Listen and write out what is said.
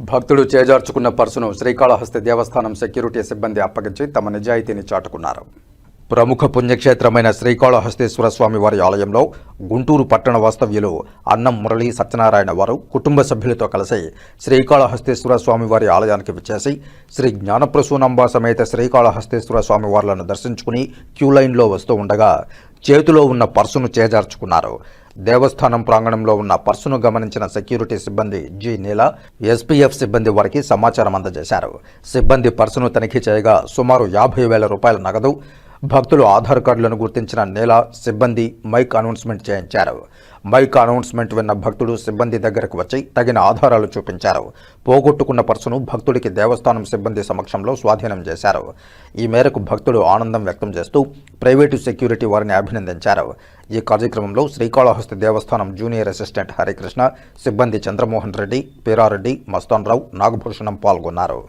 భక్తుడు చేజార్చుకున్న పర్సును శ్రీకాళహస్తి దేవస్థానం సెక్యూరిటీ సిబ్బంది అప్పగించి తమ నిజాయితీని చాటుకున్నారు. ప్రముఖ పుణ్యక్షేత్రమైన శ్రీకాళహస్తేశ్వర స్వామి వారి ఆలయంలో గుంటూరు పట్టణ వాస్తవ్యులు అన్నం మురళీ సత్యనారాయణ వారు కుటుంబ సభ్యులతో కలిసి శ్రీకాళహస్తేశ్వర స్వామి వారి ఆలయానికి విచ్చేసి శ్రీ జ్ఞానప్రసూనంబ సమేత శ్రీకాళహస్తీశ్వర స్వామి వార్లను దర్శించుకుని క్యూ లైన్లో వస్తూ ఉండగా చేతిలో ఉన్న పర్సును చేజార్చుకున్నారు. దేవస్థానం ప్రాంగణంలో ఉన్న పర్సును గమనించిన సెక్యూరిటీ సిబ్బంది జి. నీల ఎస్పీఎఫ్ సిబ్బంది వారికి సమాచారం అందజేశారు. సిబ్బంది పర్సును తనిఖీ చేయగా సుమారు యాభై వేల రూపాయల నగదు భక్తులు ఆధార్ కార్డులను గుర్తించిన నేల సిబ్బంది మైక్ అనౌన్స్మెంట్ చేయించారు. మైక్ అనౌన్స్మెంట్ విన్న భక్తుడు సిబ్బంది దగ్గరకు వచ్చి తగిన ఆధారాలు చూపించారు. పోగొట్టుకున్న పర్సును భక్తుడికి దేవస్థానం సిబ్బంది సమక్షంలో స్వాధీనం చేశారు. ఈ మేరకు భక్తుడు ఆనందం వ్యక్తం చేస్తూ ప్రైవేటు సెక్యూరిటీ వారిని అభినందించారు. ఈ కార్యక్రమంలో శ్రీకాళహస్తి దేవస్థానం జూనియర్ అసిస్టెంట్ హరికృష్ణ సిబ్బంది చంద్రమోహన్ రెడ్డి పీరారెడ్డి మస్తాన్ రావు నాగభూషణం పాల్గొన్నారు.